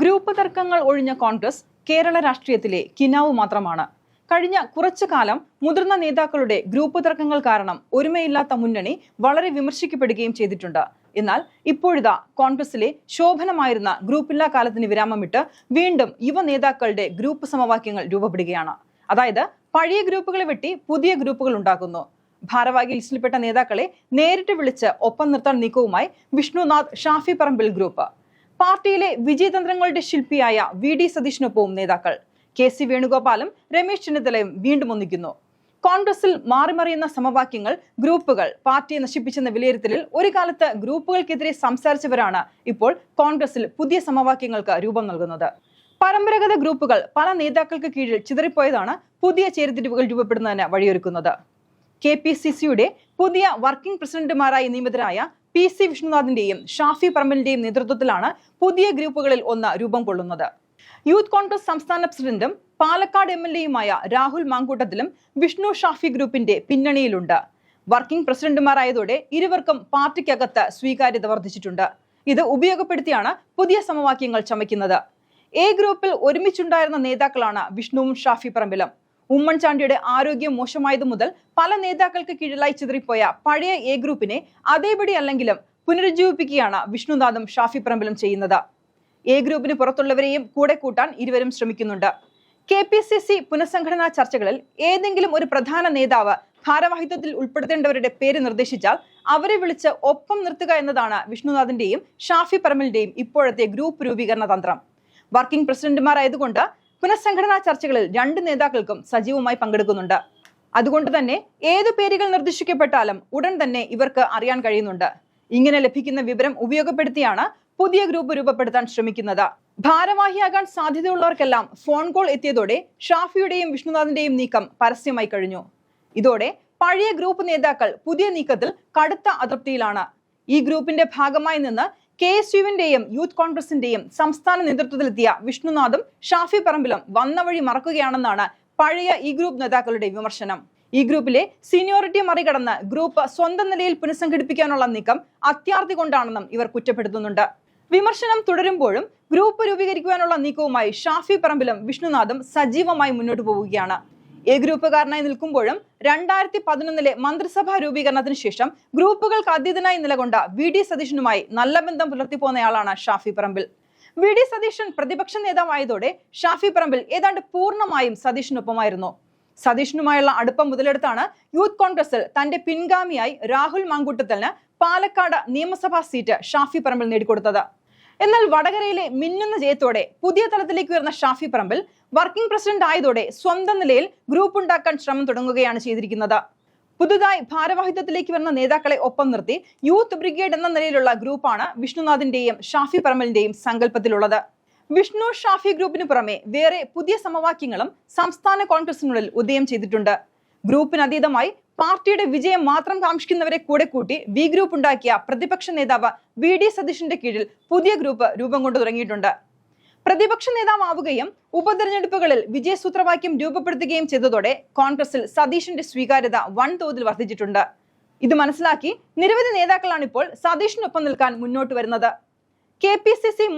Group തർക്കങ്ങൾ ഒഴിഞ്ഞ കോൺഗ്രസ് കേരള രാഷ്ട്രീയത്തിലെ കിനാവ് മാത്രമാണ്. കഴിഞ്ഞ കുറച്ചു കാലം മുതിർന്ന നേതാക്കളുടെ ഗ്രൂപ്പ് തർക്കങ്ങൾ കാരണം ഒരുമയില്ലാത്ത മുന്നണി വളരെ വിമർശിക്കപ്പെടുകയും ചെയ്തിട്ടുണ്ട്. എന്നാൽ ഇപ്പോഴിതാ കോൺഗ്രസിലെ ശോഭനമായിരുന്ന ഗ്രൂപ്പില്ലാ കാലത്തിന് വിരാമമിട്ട് വീണ്ടും യുവ നേതാക്കളുടെ ഗ്രൂപ്പ് സമവാക്യങ്ങൾ രൂപപ്പെടുകയാണ്. അതായത് പഴയ ഗ്രൂപ്പുകളെ വെട്ടി പുതിയ ഗ്രൂപ്പുകൾ ഉണ്ടാക്കുന്നു. ഭാരവാഹി ലിസ്റ്റിൽപ്പെട്ട നേതാക്കളെ നേരിട്ട് വിളിച്ച് ഒപ്പം നിർത്താൻ നീക്കവുമായി വിഷ്ണുനാഥ് ഷാഫി പറമ്പിൽ ഗ്രൂപ്പ്. പാർട്ടിയിലെ വിജയതന്ത്രങ്ങളുടെ ശില്പിയായ വി ഡി സതീഷിനൊപ്പവും നേതാക്കൾ. കെ സി വേണുഗോപാലും രമേശ് ചെന്നിത്തലയും വീണ്ടും ഒന്നിക്കുന്നു. കോൺഗ്രസിൽ മാറിമറിയുന്ന സമവാക്യങ്ങൾ ഗ്രൂപ്പുകൾ പാർട്ടിയെ നശിപ്പിച്ചെന്ന വിലയിരുത്തലിൽ ഒരു കാലത്ത് ഗ്രൂപ്പുകൾക്കെതിരെ സംസാരിച്ചവരാണ് ഇപ്പോൾ കോൺഗ്രസിൽ പുതിയ സമവാക്യങ്ങൾക്ക് രൂപം നൽകുന്നത്. പരമ്പരാഗത ഗ്രൂപ്പുകൾ പല നേതാക്കൾക്ക് കീഴിൽ ചിതറിപ്പോയതാണ് പുതിയ ചേരിതിരിവുകൾ രൂപപ്പെടുന്നതിന് വഴിയൊരുക്കുന്നത്. കെ പി സി സിയുടെ പുതിയ വർക്കിംഗ് പ്രസിഡന്റുമാരായി നിയമിതരായ പി സി വിഷ്ണുനാഥിന്റെയും ഷാഫി പറമ്പലിന്റെയും നേതൃത്വത്തിലാണ് പുതിയ ഗ്രൂപ്പുകളിൽ ഒന്ന് രൂപം കൊള്ളുന്നത്. യൂത്ത് കോൺഗ്രസ് സംസ്ഥാന പ്രസിഡന്റും പാലക്കാട് എം എൽ എയുമായ രാഹുൽ മാങ്കൂട്ടത്തിലും വിഷ്ണു ഷാഫി ഗ്രൂപ്പിന്റെ പിന്നണിയിലുണ്ട്. വർക്കിംഗ് പ്രസിഡന്റുമാരായതോടെ ഇരുവർക്കും പാർട്ടിക്കകത്ത് സ്വീകാര്യത വർദ്ധിച്ചിട്ടുണ്ട്. ഇത് ഉപയോഗപ്പെടുത്തിയാണ് പുതിയ സമവാക്യങ്ങൾ ചമയ്ക്കുന്നത്. എ ഗ്രൂപ്പിൽ ഒരുമിച്ചുണ്ടായിരുന്ന നേതാക്കളാണ് വിഷ്ണുവും ഷാഫി പറമ്പിലും. ഉമ്മൻചാണ്ടിയുടെ ആരോഗ്യം മോശമായതു മുതൽ പല നേതാക്കൾക്ക് കീഴിലായി ചിതറിപ്പോയ പഴയ എ ഗ്രൂപ്പിനെ അതേപടി അല്ലെങ്കിലും പുനരുജ്ജീവിപ്പിക്കുകയാണ് വിഷ്ണുനാഥും ഷാഫി പറമ്പിലും ചെയ്യുന്നത്. എ ഗ്രൂപ്പിന് പുറത്തുള്ളവരെയും കൂടെ കൂട്ടാൻ ഇരുവരും ശ്രമിക്കുന്നുണ്ട്. കെ പി സി സി പുനഃസംഘടനാ ചർച്ചകളിൽ ഏതെങ്കിലും ഒരു പ്രധാന നേതാവ് ഭാരവാഹിത്വത്തിൽ ഉൾപ്പെടുത്തേണ്ടവരുടെ പേര് നിർദ്ദേശിച്ചാൽ അവരെ വിളിച്ച് ഒപ്പം നിർത്തുക എന്നതാണ് വിഷ്ണുനാഥിന്റെയും ഷാഫി പറമ്പിലിന്റെയും ഇപ്പോഴത്തെ ഗ്രൂപ്പ് രൂപീകരണ തന്ത്രം. വർക്കിംഗ് പ്രസിഡന്റുമാരായതുകൊണ്ട് പുനഃസംഘടനാ ചർച്ചകളിൽ രണ്ട് നേതാക്കൾക്കും സജീവമായി പങ്കെടുക്കുന്നുണ്ട്. അതുകൊണ്ട് തന്നെ ഏതു പേരുകൾ നിർദ്ദേശിക്കപ്പെട്ടാലും ഉടൻ തന്നെ ഇവർക്ക് അറിയാൻ കഴിയുന്നുണ്ട്. ഇങ്ങനെ ലഭിക്കുന്ന വിവരം ഉപയോഗപ്പെടുത്തിയാണ് പുതിയ ഗ്രൂപ്പ് രൂപപ്പെടുത്താൻ ശ്രമിക്കുന്നത്. ഭാരവാഹിയാകാൻ സാധ്യതയുള്ളവർക്കെല്ലാം ഫോൺ കോൾ എത്തിയതോടെ ഷാഫിയുടെയും വിഷ്ണുനാഥിന്റെയും നീക്കം പരസ്യമായി കഴിഞ്ഞു. ഇതോടെ പഴയ ഗ്രൂപ്പ് നേതാക്കൾ പുതിയ നീക്കത്തിൽ കടുത്ത അതൃപ്തിയിലാണ്. ഈ ഗ്രൂപ്പിന്റെ ഭാഗമായി നിന്ന് കെ എസ് യുവിന്റെയും യൂത്ത് കോൺഗ്രസിന്റെയും സംസ്ഥാന നേതൃത്വത്തിലെത്തിയ വിഷ്ണുനാഥും ഷാഫി പറമ്പിലും വന്ന വഴി മറക്കുകയാണെന്നാണ് പഴയ ഈ ഗ്രൂപ്പ് നേതാക്കളുടെ വിമർശനം. ഈ ഗ്രൂപ്പിലെ സീനിയോറിറ്റി മറികടന്ന് ഗ്രൂപ്പ് സ്വന്തം നിലയിൽ പുനഃസംഘടിപ്പിക്കാനുള്ള നീക്കം അത്യാർത്തി കൊണ്ടാണെന്നും ഇവർ കുറ്റപ്പെടുത്തുന്നുണ്ട്. വിമർശനം തുടരുമ്പോഴും ഗ്രൂപ്പ് രൂപീകരിക്കുവാനുള്ള നീക്കവുമായി ഷാഫി പറമ്പിലും വിഷ്ണുനാഥും സജീവമായി മുന്നോട്ട് പോവുകയാണ്. എ ഗ്രൂപ്പുകാരനായി നിൽക്കുമ്പോഴും രണ്ടായിരത്തി പതിനൊന്നിലെ മന്ത്രിസഭാ രൂപീകരണത്തിന് ശേഷം ഗ്രൂപ്പുകൾക്ക് അതീതനായി നിലകൊണ്ട വി ഡി സതീശനുമായി നല്ല ബന്ധം പുലർത്തിപ്പോന്നയാളാണ് ഷാഫി പറമ്പിൽ. വി ഡി സതീശൻ പ്രതിപക്ഷ നേതാവായതോടെ ഷാഫി പറമ്പിൽ ഏതാണ്ട് പൂർണമായും സതീഷിനൊപ്പമായിരുന്നു സതീഷിനുമായുള്ള അടുപ്പം മുതലെടുത്താണ് യൂത്ത് കോൺഗ്രസിൽ തന്റെ പിൻഗാമിയായി രാഹുൽ മാങ്കൂട്ടത്തലിന് പാലക്കാട് നിയമസഭാ സീറ്റ് ഷാഫി പറമ്പിൽ നേടിക്കൊടുത്തത്. എന്നാൽ വടകരയിലെ മിന്നുന്ന ജയത്തോടെ പുതിയ തലത്തിലേക്ക് ഉയർന്ന ഷാഫി പറമ്പിൽ വർക്കിംഗ് പ്രസിഡന്റ് ആയതോടെ സ്വന്തം നിലയിൽ ഗ്രൂപ്പ് ഉണ്ടാക്കാൻ ശ്രമം തുടങ്ങുകയാണ് ചെയ്തിരിക്കുന്നത്. പുതുതായി ഭാരവാഹിത്വത്തിലേക്ക് വരുന്ന നേതാക്കളെ ഒപ്പം നിർത്തി യൂത്ത് ബ്രിഗേഡ് എന്ന നിലയിലുള്ള ഗ്രൂപ്പാണ് വിഷ്ണുനാഥിന്റെയും ഷാഫി പറമ്പലിന്റെയും സങ്കല്പത്തിലുള്ളത്. വിഷ്ണു ഷാഫി ഗ്രൂപ്പിന് പുറമെ വേറെ പുതിയ സമവാക്യങ്ങളും സംസ്ഥാന കോൺഗ്രസിനുള്ളിൽ ഉദയം ചെയ്തിട്ടുണ്ട്. ഗ്രൂപ്പിന് അതീതമായി പാർട്ടിയുടെ വിജയം മാത്രം കാക്ഷിക്കുന്നവരെ കൂടെ കൂട്ടി വി ഗ്രൂപ്പ് ഉണ്ടാക്കിയ പ്രതിപക്ഷ നേതാവ് വി ഡി സതീഷിന്റെ കീഴിൽ പുതിയ ഗ്രൂപ്പ് രൂപം കൊണ്ടു തുടങ്ങിയിട്ടുണ്ട്. പ്രതിപക്ഷ നേതാവാവുകയും ഉപതെരഞ്ഞെടുപ്പുകളിൽ വിജയസൂത്രവാക്യം രൂപപ്പെടുത്തുകയും ചെയ്തതോടെ കോൺഗ്രസിൽ സതീഷിന്റെ സ്വീകാര്യത വൻതോതിൽ വർദ്ധിച്ചിട്ടുണ്ട്. ഇത് മനസ്സിലാക്കി നിരവധി നേതാക്കളാണ് ഇപ്പോൾ സതീഷിനൊപ്പം നിൽക്കാൻ മുന്നോട്ട് വരുന്നത്. കെ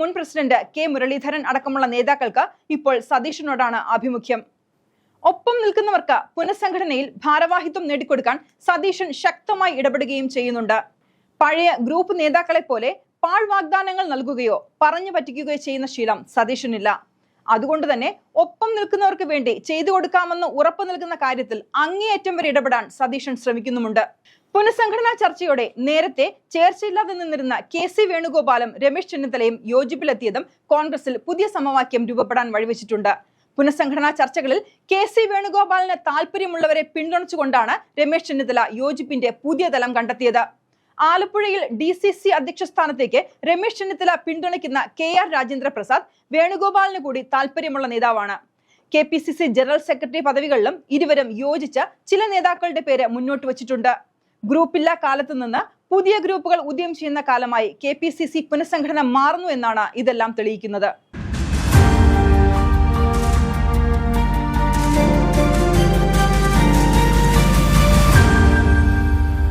മുൻ പ്രസിഡന്റ് കെ മുരളീധരൻ അടക്കമുള്ള നേതാക്കൾക്ക് ഇപ്പോൾ സതീഷിനോടാണ് ആഭിമുഖ്യം. ഒപ്പം നിൽക്കുന്നവർക്ക് പുനഃസംഘടനയിൽ ഭാരവാഹിത്വം നേടിക്കൊടുക്കാൻ സതീശൻ ശക്തമായി ഇടപെടുകയും ചെയ്യുന്നുണ്ട്. പഴയ ഗ്രൂപ്പ് നേതാക്കളെ പോലെ പാൾ വാഗ്ദാനങ്ങൾ നൽകുകയോ പറഞ്ഞു പറ്റിക്കുകയോ ചെയ്യുന്ന ശീലം സതീശനില്ല. അതുകൊണ്ട് തന്നെ ഒപ്പം നിൽക്കുന്നവർക്ക് വേണ്ടി ചെയ്തു കൊടുക്കാമെന്ന് ഉറപ്പു നൽകുന്ന കാര്യത്തിൽ അങ്ങേയറ്റം വരെ ഇടപെടാൻ സതീശൻ ശ്രമിക്കുന്നുമുണ്ട്. പുനഃസംഘടനാ ചർച്ചയോടെ നേരത്തെ ചേർച്ചയില്ലാതെ നിന്നിരുന്ന കെ സി വേണുഗോപാലും രമേശ് ചെന്നിത്തലയും യോജിപ്പിലെത്തിയതും കോൺഗ്രസിൽ പുതിയ സമവാക്യം രൂപപ്പെടാൻ വഴിവെച്ചിട്ടുണ്ട്. പുനഃസംഘടനാ ചർച്ചകളിൽ കെ സി വേണുഗോപാലിന് താല്പര്യമുള്ളവരെ പിന്തുണച്ചുകൊണ്ടാണ് രമേശ് ചെന്നിത്തല യോജിപ്പിന്റെ പുതിയ തലം കണ്ടെത്തിയത്. ആലപ്പുഴയിൽ ഡി സി സി അധ്യക്ഷ സ്ഥാനത്തേക്ക് രമേശ് ചെന്നിത്തല പിന്തുണയ്ക്കുന്ന കെ ആർ രാജേന്ദ്ര പ്രസാദ് വേണുഗോപാലിന് കൂടി താല്പര്യമുള്ള നേതാവാണ്. K P C C general secretary പദവികളിലും ഇരുവരും യോജിച്ച് ചില നേതാക്കളുടെ പേര് മുന്നോട്ട് വച്ചിട്ടുണ്ട്. ഗ്രൂപ്പില്ലാ കാലത്ത് നിന്ന് പുതിയ ഗ്രൂപ്പുകൾ ഉദയം ചെയ്യുന്ന കാലമായി കെ പി സി സി പുനഃസംഘടന മാറുന്നു എന്നാണ് ഇതെല്ലാം തെളിയിക്കുന്നത്.